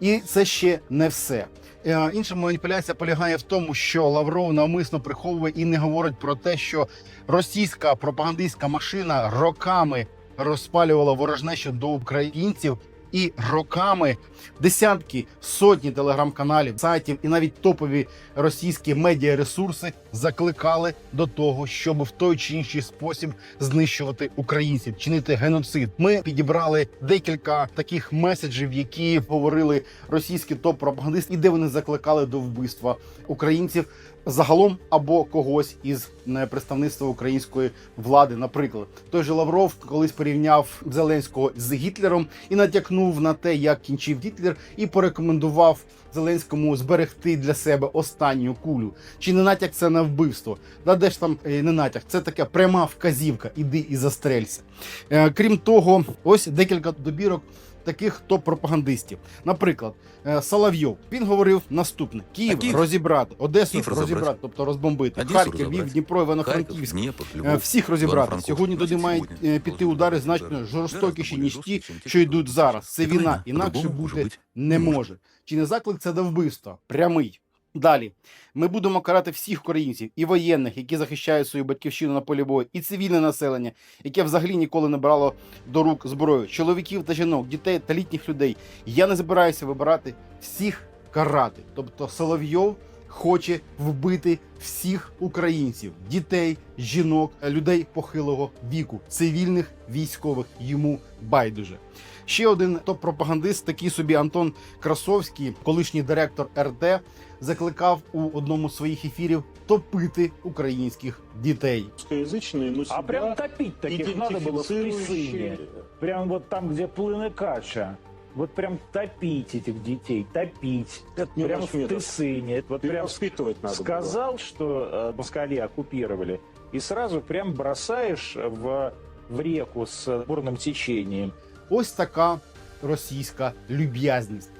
І це ще не все. Е, Інша маніпуляція полягає в тому, що Лавров навмисно приховує і не говорить про те, що російська пропагандистська машина роками розпалювала ворожнечу до українців. І роками десятки, сотні телеграм-каналів, сайтів і навіть топові російські медіаресурси закликали до того, щоб в той чи інший спосіб знищувати українців, чинити геноцид. Ми підібрали декілька таких меседжів, які говорили російські топ-пропагандисти, і де вони закликали до вбивства українців загалом або когось із е, представництва української влади. Наприклад, той же Лавров колись порівняв Зеленського з Гітлером і натякнув на те, як кінчив Гітлер, і порекомендував Зеленському зберегти для себе останню кулю. Чи не натяк це на вбивство? Да де ж там е, не натяк? Це така пряма вказівка. Іди і застрелься. Е, Крім того, ось декілька добірок. Таких топ-пропагандистів, наприклад, е, Соловйов. Він говорив наступне: Київ, Київ? розібрати, Одесу Київ розібрати, розібрати. тобто розбомбити, Одесу Харків, розібрати. Львів, Дніпро, Івано-Франківськ. Е. Всіх розібрати. Сьогодні туди мають сьогодні е, піти удари значно жорстокіші, ніж ті, що йдуть зараз. Це війна, інакше бути не може. Чи не заклик це до вбивства? Прямий. Далі ми будемо карати всіх українців і воєнних, які захищають свою батьківщину на полі бою, і цивільне населення, яке взагалі ніколи не брало до рук зброю, чоловіків та жінок, дітей та літніх людей. Я не збираюся вибирати всіх карати. Тобто Соловйов хоче вбити всіх українців, дітей, жінок, людей похилого віку, цивільних військових йому байдуже. Ще один топ-пропагандист, такий собі Антон Красовський, колишній директор РТ, закликав у одному з своїх ефірів топити українських дітей. русскоязычные, но А прям топить таких надо было в Тысыне. идентифицирующие. Прям вот там, где плыны кача. Вот прям топить этих детей, топить. Это не прям в. Тысыне. Вот прям Перевоспитывать надо было. сказал, что э, москали оккупировали, и сразу прям бросаешь в, в реку с бурным течением. Ось така російська люб'язність.